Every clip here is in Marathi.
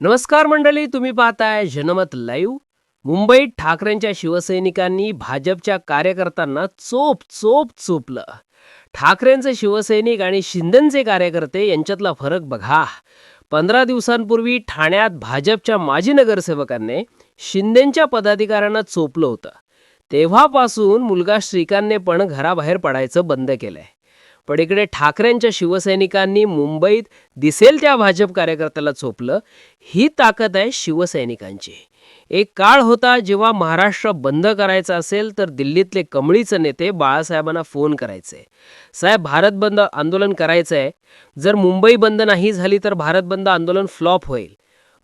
नमस्कार मंडळी तुम्ही पाहताय जनमत लाईव्ह. मुंबईत ठाकरेंच्या शिवसैनिकांनी भाजपच्या कार्यकर्त्यांना चोप चोप चोपलं. ठाकरेंचे शिवसैनिक आणि शिंदेचे कार्यकर्ते यांच्यातला फरक बघा. पंधरा दिवसांपूर्वी ठाण्यात भाजपच्या माजी नगरसेवकांनी शिंदेच्या पदाधिकाऱ्यांना चोपलं होतं. तेव्हापासून मुलगा श्रीकांतने पण घराबाहेर पडायचं बंद केलंय. पण इकडे ठाकरेंच्या शिवसैनिकांनी मुंबईत दिसेल त्या भाजप कार्यकर्त्याला झोपलं ही ताकद आहे शिवसैनिकांची. एक काळ होता जेव्हा महाराष्ट्र बंद करायचा असेल तर दिल्लीतले कमळीचे नेते बाळासाहेबांना फोन करायचे. साहेब भारत बंद आंदोलन करायचं आहे. जर मुंबई बंद नाही झाली तर भारत बंद आंदोलन फ्लॉप होईल.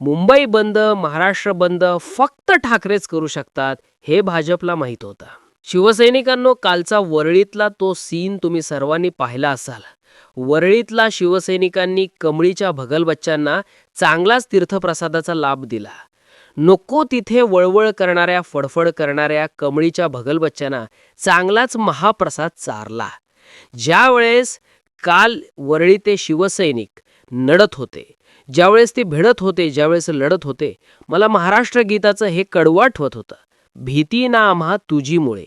मुंबई बंद महाराष्ट्र बंद फक्त ठाकरेच करू शकतात हे भाजपला माहीत होतं. शिवसैनिकांनो कालचा वरळीतला तो सीन तुम्ही सर्वांनी पाहिला असाल. वरळीतला शिवसैनिकांनी कमळीच्या भगलबच्च्यांना चांगलाच तीर्थप्रसादाचा लाभ दिला. नको तिथे वळवळ करणाऱ्या फडफड करणाऱ्या कमळीच्या भगलबच्च्यांना चांगलाच महाप्रसाद चारला. ज्या वेळेस काल वरळी ते शिवसैनिक नडत होते ज्यावेळेस ते भिडत होते ज्यावेळेस लढत होते मला महाराष्ट्र गीताचं हे कडवं होतं. भीती ना आम्हा तुझीमुळे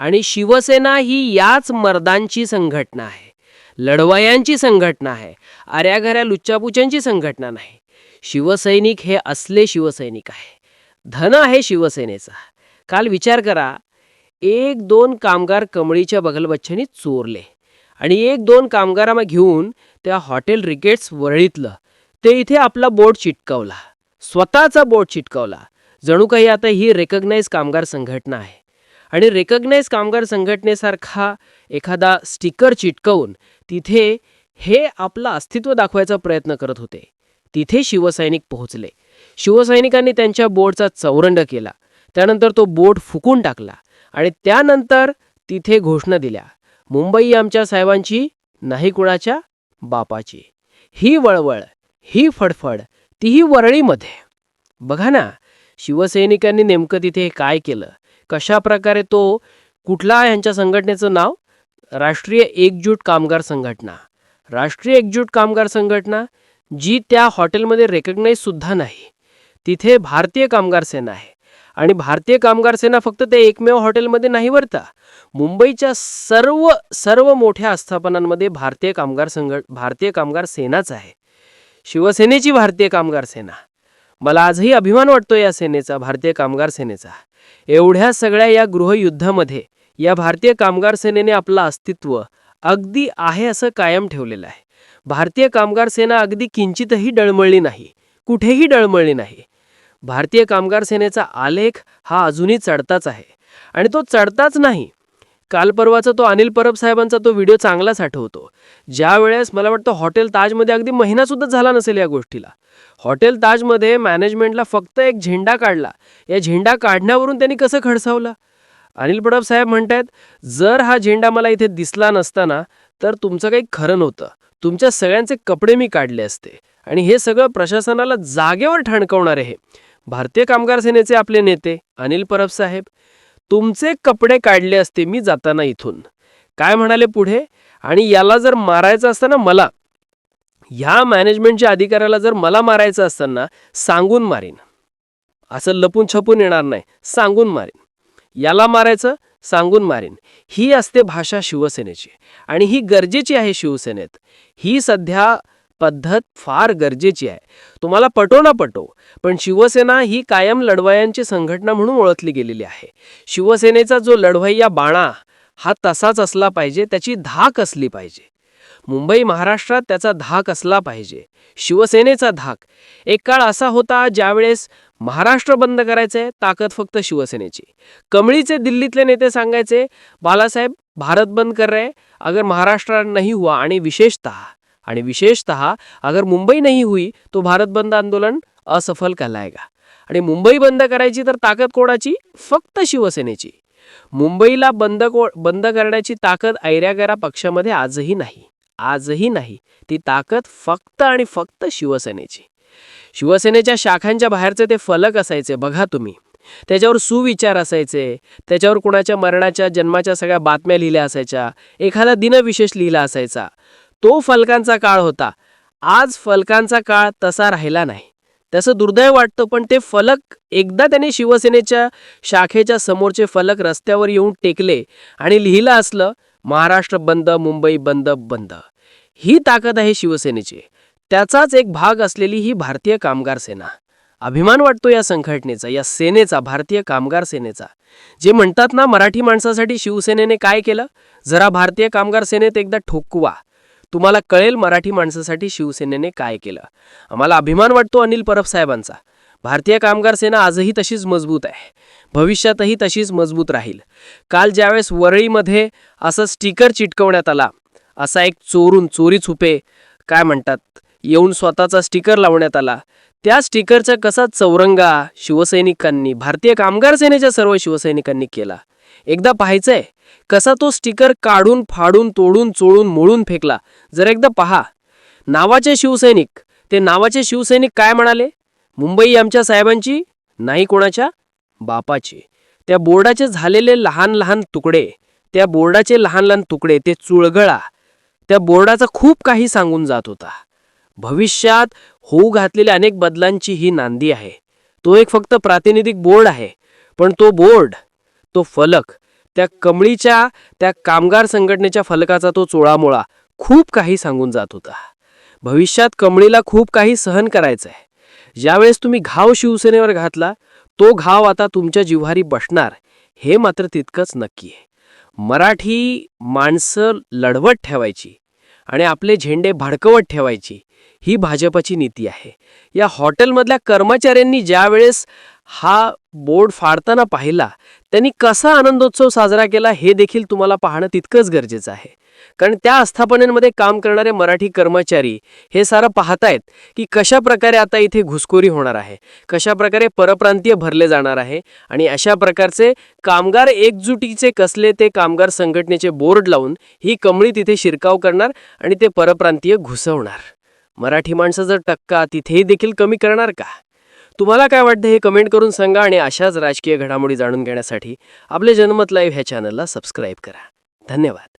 आणि शिवसेना ही याच मर्दांची संघटना आहे. लढवयांची संघटना आहे. आऱ्याघऱ्या लुच्चापुच्यांची संघटना नाही. शिवसैनिक हे असले शिवसैनिक आहे. धन आहे शिवसेनेचा. काल विचार करा एक दोन कामगार कमळीच्या बगलबच्च्यांनी चोरले आणि एक दोन कामगारांना घेऊन त्या हॉटेल रिकेट्स वरळीतलं. ते इथे आपला बोर्ड चिटकवला. स्वतःचा बोर्ड चिटकवला. जणू काही आता ही रेकग्नाइज कामगार संघटना आहे. आणि रेकग्नाइज कामगार संघटनेसारखा एखादा स्टिकर चिटकवून तिथे हे आपलं अस्तित्व दाखवायचा प्रयत्न करत होते. तिथे शिवसैनिक पोहोचले. शिवसैनिकांनी त्यांच्या बोटचा चौरंड केला. त्यानंतर तो बोट फुकून टाकला आणि त्यानंतर तिथे घोषणा दिल्या. मुंबई आमच्या साहेबांची नाही कुणाच्या बापाची. ही वळवळ ही फडफड तीही वरळीमध्ये. बघा ना शिवसैनिकांनी नेमकं तिथे काय केलं? कशा प्रकारे तो कुठला यांच्या संघटनेचं नाव? राष्ट्रीय एकजूट कामगार संघटना. राष्ट्रीय एकजूट कामगार संघटना जी त्या हॉटेलमध्ये रेकग्नाईज सुद्धा नाही. तिथे भारतीय कामगार सेना आहे. आणि भारतीय कामगार सेना फक्त त्या एकमेव हॉटेलमध्ये नाही वरता मुंबईच्या सर्व सर्व मोठ्या आस्थापनांमध्ये भारतीय कामगार संघ भारतीय कामगार सेनाच आहे. शिवसेनेची भारतीय कामगार सेना. मला आजही अभिमान वाटतो या सेनेचा भारतीय कामगार सेनेचा. एवढ्या सगळ्या या गृहयुद्धामध्ये या भारतीय कामगार सेनेने आपलं अस्तित्व अगदी आहे असं कायम ठेवलेलं आहे. भारतीय कामगार सेना अगदी किंचितही डळमळली नाही कुठेही डळमळली नाही. भारतीय कामगार सेनेचा आलेख हा अजूनही चढताच आहे आणि तो चढताच नाही काल परवाचा तो अनिल परब साहेबांचा तो व्हिडिओ चांगलाच आठवतो. ज्या वेळेस मला वाटतं हॉटेल ताजमध्ये अगदी महिनासुद्धा झाला नसेल या गोष्टीला. हॉटेल ताजमध्ये मॅनेजमेंटला फक्त एक झेंडा काढला. या झेंडा काढण्यावरून त्यांनी कसं खडसावलं? अनिल परब साहेब म्हणतायत जर हा झेंडा मला इथे दिसला नसताना तर तुमचं काही खरं नव्हतं. तुमच्या सगळ्यांचे कपडे मी काढले असते. आणि हे सगळं प्रशासनाला जागेवर ठणकवणारे आहे भारतीय कामगार सेनेचे आपले नेते अनिल परब साहेब. तुमचे कपडे काढले असते मी जाताना इथून. काय म्हणाले पुढे? आणि याला जर मारायचं असताना मला ह्या मॅनेजमेंटच्या अधिकाऱ्याला जर मला मारायचं असताना सांगून मारीन. असं लपून छपून येणार नाही सांगून मारीन. याला मारायचं सांगून मारीन. ही असते भाषा शिवसेनेची. आणि ही गरजेची आहे शिवसेनेत. ही सध्या पद्धत फार गरजेची आहे. तुम्हाला पटो ना पटो पण शिवसेना ही कायम लढवयांची संघटना म्हणून ओळखली गेलेली आहे. शिवसेनेचा जो लढवय्या बाणा हा तसाच असला पाहिजे त्याची धाक असली पाहिजे. मुंबई महाराष्ट्रात त्याचा धाक असला पाहिजे शिवसेनेचा धाक. एक काळ असा होता ज्यावेळेस महाराष्ट्र बंद करायचे ताकद फक्त शिवसेनेची. कमळीचे दिल्लीतले नेते सांगायचे बालासाहेब भारत बंद कर रहे अगर महाराष्ट्र नहीं हुआ आणि विशेषतः आणि विशेषतः अगर मुंबई नहीं हुई तो भारत बंद आंदोलन असफल कहलाएगा. आणि मुंबई बंद करायची तर ताकद कोणाची? फक्त शिवसेनेची. मुंबईला बंद को बंद करण्याची ताकद ऐऱ्यागरा पक्षामध्ये आजही नाही. आजही नाही. ती ताकद फक्त आणि फक्त शिवसेनेची. शिवसेनेच्या शाखांच्या बाहेरचे ते फलक असायचे बघा तुम्ही. त्याच्यावर सुविचार असायचे. त्याच्यावर कुणाच्या मरणाच्या जन्माच्या सगळ्या बातम्या लिहिल्या असायच्या. एखादा दिनविशेष लिहिला असायचा. तो फलकांचा काळ होता. आज फलकांचा काळ तसा राहिला नाही. त्याचं दुर्दैव वाटतं पण ते फलक एकदा त्याने शिवसेनेच्या शाखेच्या समोरचे फलक रस्त्यावर येऊन टेकले आणि लिहिलं असलं महाराष्ट्र बंद मुंबई बंद बंद. ही ताकद आहे शिवसेनेची. त्याचाच एक भाग असलेली ही भारतीय कामगार सेना. अभिमान वाटतो या संघटनेचा या सेनेचा भारतीय कामगार सेनेचा. जे म्हणतात ना मराठी माणसासाठी शिवसेनेने काय केलं? जरा भारतीय कामगार सेनेत एकदा ठोकवा. तुम्हाला कळेल मराठी माणसासाठी शिवसेनेने काय केलं. आम्हाला अभिमान वाटतो अनिल परब साहेबांचा. भारतीय कामगार सेना आजही तशीच मजबूत आहे. भविष्यातही तशीच मजबूत राहील. काल ज्यावेळेस वरळीमध्ये असं स्टिकर चिटकवण्यात आला असा एक चोरून चोरी छुपे काय म्हणतात येऊन स्वतःचा स्टिकर लावण्यात आला. त्या स्टिकरचा कसा चौरंगा शिवसैनिकांनी भारतीय कामगार सेनेच्या सर्व शिवसैनिकांनी केला. एकदा पाहायचंय कसा तो स्टिकर काढून फाडून तोडून चोळून मोडून फेकला. जर एकदा पहा. नावाचे शिवसैनिक. ते नावाचे शिवसैनिक काय म्हणाले? मुंबई आमच्या साहेबांची? नाही कोणाच्या? बापाची. त्या बोर्डाचे झालेले लहान लहान तुकडे. त्या बोर्डाचे लहान लहान तुकडे ते चुळगळा. त्या बोर्डाचा खूप काही सांगून जात होता. भविष्यात होऊ घातलेल्या अनेक बदलांची ही नांदी आहे. तो एक फक्त प्रातिनिधिक बोर्ड आहे. पण तो बोर्ड तो फलक त्या कमळीच्या त्या कामगार संघटनेच्या फलकाचा तो चोळामोळा खूप काही सांगून जात होता. भविष्यात कमळीला खूप काही सहन करायचं आहे ज्यावेळेस तुम्ही घाव शिवसेनेवर घातला तो घाव आता तुमच्या जिव्हारी बसणार हे मात्र तितकंच नक्की आहे. मराठी माणसं लढवत ठेवायची आणि आपले झेंडे भडकवत ठेवायची ही भाजपची नीती आहे. या हॉटेलमधल्या कर्मचाऱ्यांनी ज्यावेळेस हा बोर्ड फाडताना पाहिला त्यांनी कसा आनंदोत्सव साजरा केला हे देखील तुम्हाला पाहणं तितकंच गरजेचं आहे. कारण त्या आस्थापनांमध्ये काम करणारे मराठी कर्मचारी हे सारं पाहतायत की कशा प्रकारे आता इथे घुसखोरी होणार आहे कशा प्रकारे परप्रांतीय भरले जाणार आहे आणि अशा प्रकारचे कामगार एकजुटीचे कसले ते कामगार संघटनेचे बोर्ड लावून ही कमळी तिथे शिरकाव करणार आणि ते परप्रांतीय घुसवणार. मराठी माणसाचा टक्का तिथेही देखील कमी करणार का? तुम्हाला काय वाटतं हे कमेंट करून सांगा आणि अशाच राजकीय घडामोडी जाणून घेण्यासाठी आपले जनमत लाईव्ह ह्या चॅनलला सबस्क्राईब करा. धन्यवाद.